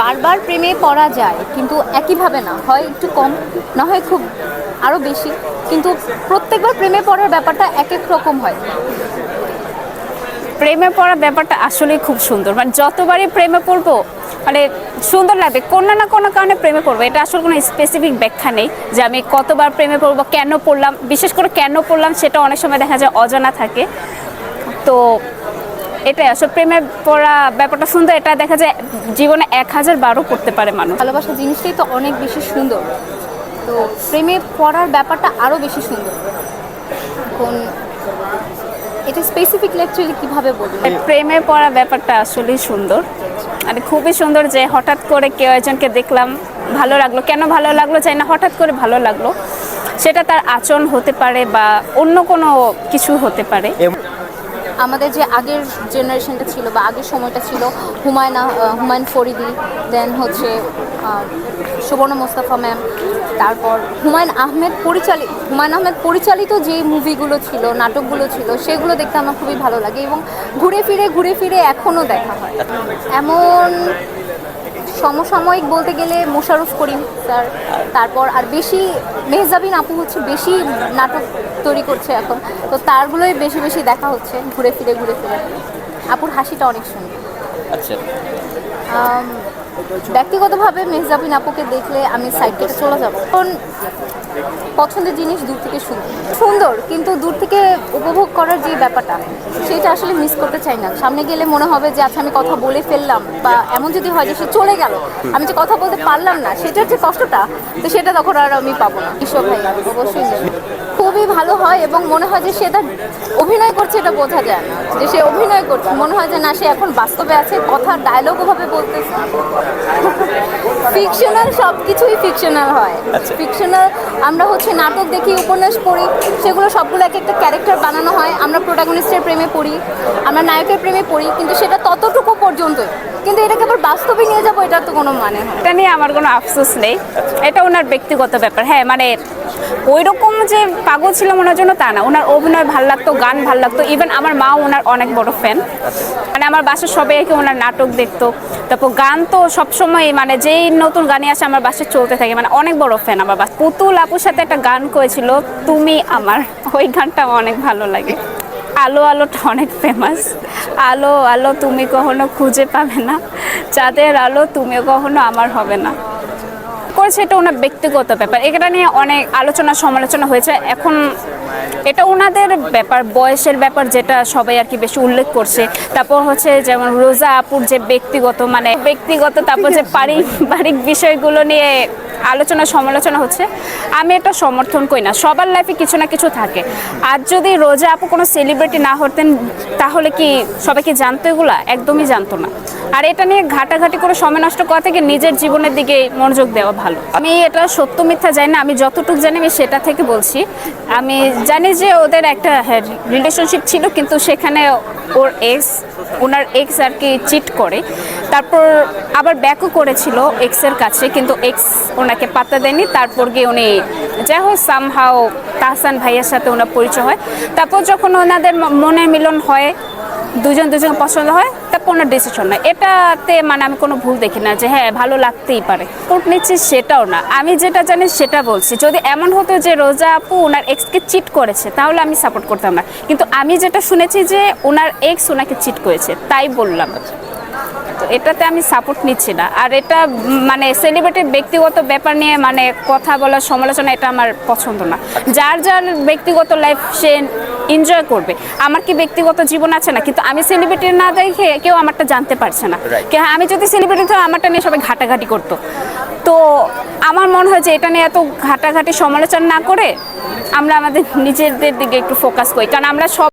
বারবার প্রেমে পড়া যায়, কিন্তু একইভাবে না। হয় একটু কম, না হয় খুব আরও বেশি। কিন্তু প্রত্যেকবার প্রেমে পড়ার ব্যাপারটা এক এক রকম হয়। প্রেমে পড়া ব্যাপারটা আসলেই খুব সুন্দর। মানে যতবারই প্রেমে পড়ব মানে সুন্দর লাগবে। কোনো না কোনো কারণে প্রেমে পড়ব। এটা আসলে কোনো স্পেসিফিক ব্যাখ্যা নেই যে আমি কতবার প্রেমে পড়ব, কেন পড়লাম। বিশেষ করে কেন পড়লাম, সেটা অনেক সময় দেখা যায় অজানা থাকে। তো এটাই আসলে প্রেমে পড়া ব্যাপারটা সুন্দর এটা দেখা যায় জীবনে এক হাজার বারও পড়তে পারে মানুষ। ভালোবাসা জিনিসটাই তো অনেক বেশি সুন্দর। তো প্রেমে পড়ার ব্যাপারটা আরও বেশি সুন্দর। এখন এটা স্পেসিফিকলি অ্যাকচুয়ালি কীভাবে বলব? প্রেমে পড়া ব্যাপারটা আসলেই সুন্দর। মানে খুবই সুন্দর যে হঠাৎ করে কেউ একজনকে দেখলাম ভালো লাগল। কেন ভালো লাগল চাই না হঠাৎ করে ভালো লাগল। সেটা তার আচরণ হতে পারে বা অন্য কোনো কিছু হতে পারে। আমাদের যে আগের জেনারেশনটা ছিল বা আগের সময়টা ছিল হুমায়ুন হুমায়ুন ফরিদি দেন হচ্ছে সুবর্ণ মোস্তাফা ম্যাম তারপর হুমায়ুন আহমেদ পরিচালিত হুমায়ুন আহমেদ পরিচালিত যে মুভিগুলো ছিল, নাটকগুলো ছিল, সেগুলো দেখতে আমার খুবই ভালো লাগে এবং ঘুরে ফিরে ঘুরে ফিরে এখনও দেখা হয়। এমন সমসাময়িক বলতে গেলে মোশারফ করিম স্যার তারপর আর বেশি মেহজাবিন আপু হচ্ছে বেশি নাটক তৈরি করছে এখন। তো তারগুলোই বেশি বেশি দেখা হচ্ছে ঘুরে ফিরে ঘুরে ফিরে। আপুর হাসিটা অনেক সুন্দর। আচ্ছা। ব্যক্তিগতভাবে মেহজাবিন আপুকে দেখলে আমি সাইড চলে যাব। কারণ পছন্দের জিনিস দূর থেকে সুন্দর। সুন্দর, কিন্তু দূর থেকে উপভোগ করার যে ব্যাপারটা, সেটা আসলে মিস করতে চাই না। সামনে গেলে মনে হবে যে আচ্ছা আমি কথা বলে ফেললাম। বা এমন যদি হয় যে, সে চলে গেল। আমি যে কথা বলতে পারলাম না, সেটার যে কষ্টটা, তো সেটা তখন আর আমি পাবো না। ঈশ্বর ভাই, অবশ্যই। নেবে। খুবই ভালো হয় এবং মনে হয় যে সে তার অভিনয় করছে এটা বোঝা যায় না। যে সে অভিনয় করছে মনে হয় যে না সে এখন বাস্তবে আছে কথা ডায়লগও ভাবে বলতেছে। ফিকশনাল সব কিছুই ফিকশনাল হয়। আচ্ছা। ফিকশনাল আমরা হচ্ছে নাটক দেখি উপন্যাস পড়ি সেগুলো সবগুলো এক একটা ক্যারেক্টার বানানো হয়। আমরা প্রোটাগনিস্টের প্রেমে পড়ি আমরা নায়কের প্রেমে পড়ি কিন্তু সেটা ততটুকু পর্যন্তই। কিন্তু এটাকে আবার বাস্তবে নিয়ে যাব এটার তো কোনো মানে হয় এটা নিয়ে আমার কোনো আফসোস নেই। এটা ওনার ব্যক্তিগত ব্যাপার। হ্যাঁ মানে ওই রকম যে পাগল ছিল ওনার জন্য তা না। ওনার অভিনয় ভালো লাগতো, গান ভালো লাগতো। ইভেন আমার মা ওনার অনেক বড় ফ্যান মানে আমার বাসার সবাই কি ওনার নাটক দেখতো। তারপর গান তো সবসময় মানে যেই নতুন গানই আসে আমার বাসায় চলতে থাকে। মানে অনেক বড় ফ্যান আমার বাস পুতুল আপুর সাথে একটা গান করেছিল, তুমি আমার। ওই গানটা অনেক ভালো লাগে। আলো, আলোটা অনেক ফেমাস আলো আলো তুমি কখনো খুঁজে পাবে না। চাঁদের আলো তুমিও কখনো আমার হবে না। করেছে এটা ওনার ব্যক্তিগত ব্যাপার। এটা নিয়ে অনেক আলোচনা সমালোচনা হয়েছে। এখন এটা ওনাদের ব্যাপার, বয়সের ব্যাপার যেটা সবাই আর কি বেশি উল্লেখ করছে। তারপর হচ্ছে যেমন রোজা আপুর যে ব্যক্তিগত মানে ব্যক্তিগত, তারপর যে পারিবারিক বিষয়গুলো নিয়ে আলোচনা সমালোচনা হচ্ছে। আমি এটা সমর্থন করি না। সবার লাইফে কিছু না কিছু থাকে। আর যদি রোজা আপু কোনো সেলিব্রিটি না হতেন, তাহলে কি সবাই কি জানতো এগুলা? একদমই জানতো না। আর এটা নিয়ে ঘাটাঘাটি করে সময় নষ্ট করা থেকে নিজের জীবনের দিকে মনোযোগ দেওয়া ভালো। আমি এটা সত্য মিথ্যা জানি না, আমি যতটুকু জানি আমি সেটা থেকে বলছি। আমি জানি যে ওদের একটা রিলেশনশিপ ছিল, কিন্তু সেখানে ওর এক্স ওনার এক্স আর কি চিট করে। তারপর আবার ব্যাকও করেছিল এক্সের কাছে, কিন্তু এক্স ওনাকে পাত্তা দেয়নি। তারপর গিয়ে উনি যাই হোক সামহাও তাহসান ভাইয়ের সাথে ওনার পরিচয় হয়। তারপর যখন ওনাদের মনের মিলন হয় দুজন দুজন পছন্দ হয়, তা কোনো ডিসিশন নয়। এটাতে মানে আমি কোনো ভুল দেখি না যে হ্যাঁ ভালো লাগতেই পারে। কোট নিচ্ছি সেটাও না। আমি যেটা জানি সেটা বলছি, যদি এমন হতো যে রোজা আপু ওনার এক্সকে চিট করেছে, তাহলে আমি সাপোর্ট করতাম না। কিন্তু আমি যেটা শুনেছি যে ওনার এক্স ওনাকে চিট করেছে, তাই বললাম। তো এটাতে আমি সাপোর্ট নিচ্ছি না। আর এটা মানে সেলিব্রিটির ব্যক্তিগত ব্যাপার নিয়ে মানে কথা বলার সমালোচনা এটা আমার পছন্দ না। যার যার ব্যক্তিগত লাইফ সে এনজয় করবে। আমার কি ব্যক্তিগত জীবন আছে না? কিন্তু আমি সেলিব্রিটি না দেখে কেউ আমারটা জানতে পারছে না। আমি যদি সেলিব্রিটি হতাম আমারটা নিয়ে সবাই ঘাটাঘাটি করতো। তো আমার মনে হয় যে এটা নিয়ে এত ঘাটাঘাটি সমালোচনা না করে আমরা আমাদের নিজেদের দিকে একটু ফোকাস করি। কারণ আমরা সব